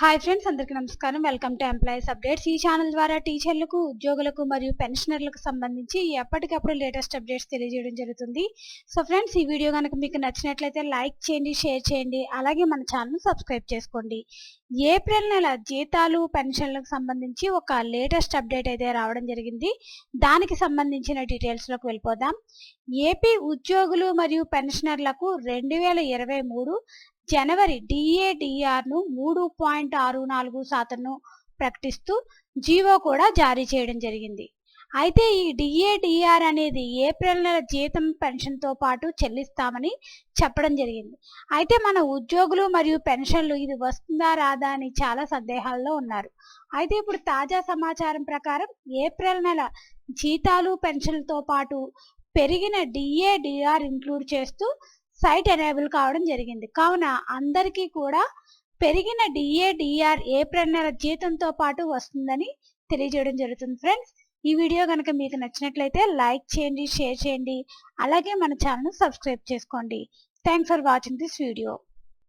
Hi friends అందరికీ నమస్కారం. Welcome to employees updates ఈ ఛానల్ ద్వారా టీచర్లకు ఉద్యోగులకు మరియు పెన్షనర్లకు సంబంధించి ఎప్పటికప్పుడు లేటెస్ట్ అప్డేట్స్ తెలియజేయడం జరుగుతుంది. సో ఫ్రెండ్స్ ఈ వీడియో కనుక మీకు నచ్చినట్లయితే లైక్ చేయండి షేర్ చేయండి అలాగే మన ఛానల్ సబ్స్క్రైబ్ చేసుకోండి. ఏప్రిల్ నెల జీతాలు పెన్షన్లకు సంబంధించి ఒక లేటెస్ట్ అప్డేట్ అయితే రావడం జరిగింది. దానికి సంబంధించిన డీటెయిల్స్లోకి వెళ్ళిపోదాం. ఏపీ ఉద్యోగులు మరియు పెన్షనర్లకు రెండు వేల ఇరవై మూడు జనవరి డిఏడిఆర్ను మూడు పాయింట్ ఆరు నాలుగు శాతంను ప్రకటిస్తూ జీవో కూడా జారీ చేయడం జరిగింది. అయితే ఈ డిఏడిఆర్ అనేది ఏప్రిల్ నెల జీతం పెన్షన్తో పాటు చెల్లిస్తామని చెప్పడం జరిగింది. అయితే మన ఉద్యోగులు మరియు పెన్షన్లు ఇది వస్తుందా రాదా అని చాలా సందేహాల్లో ఉన్నారు. అయితే ఇప్పుడు తాజా సమాచారం ప్రకారం ఏప్రిల్ నెల జీతాలు పెన్షన్లతో పాటు పెరిగిన డిఏడిఆర్ ఇంక్లూడ్ చేస్తూ సైట్ ఎనేబుల్ కావడం జరిగింది. కావున అందరికీ కూడా పెరిగిన డిఏ డిఆర్ ఏప్రిల్ నెల జీతంతో పాటు వస్తుందని తెలియజేయడం జరుగుతుంది ఫ్రెండ్స్ ఈ వీడియో కనుక మీకు నచ్చినట్లయితే లైక్ చేయండి షేర్ చేయండి. అలాగే మన ఛానల్ సబ్స్క్రైబ్ చేసుకోండి. Thanks for watching this video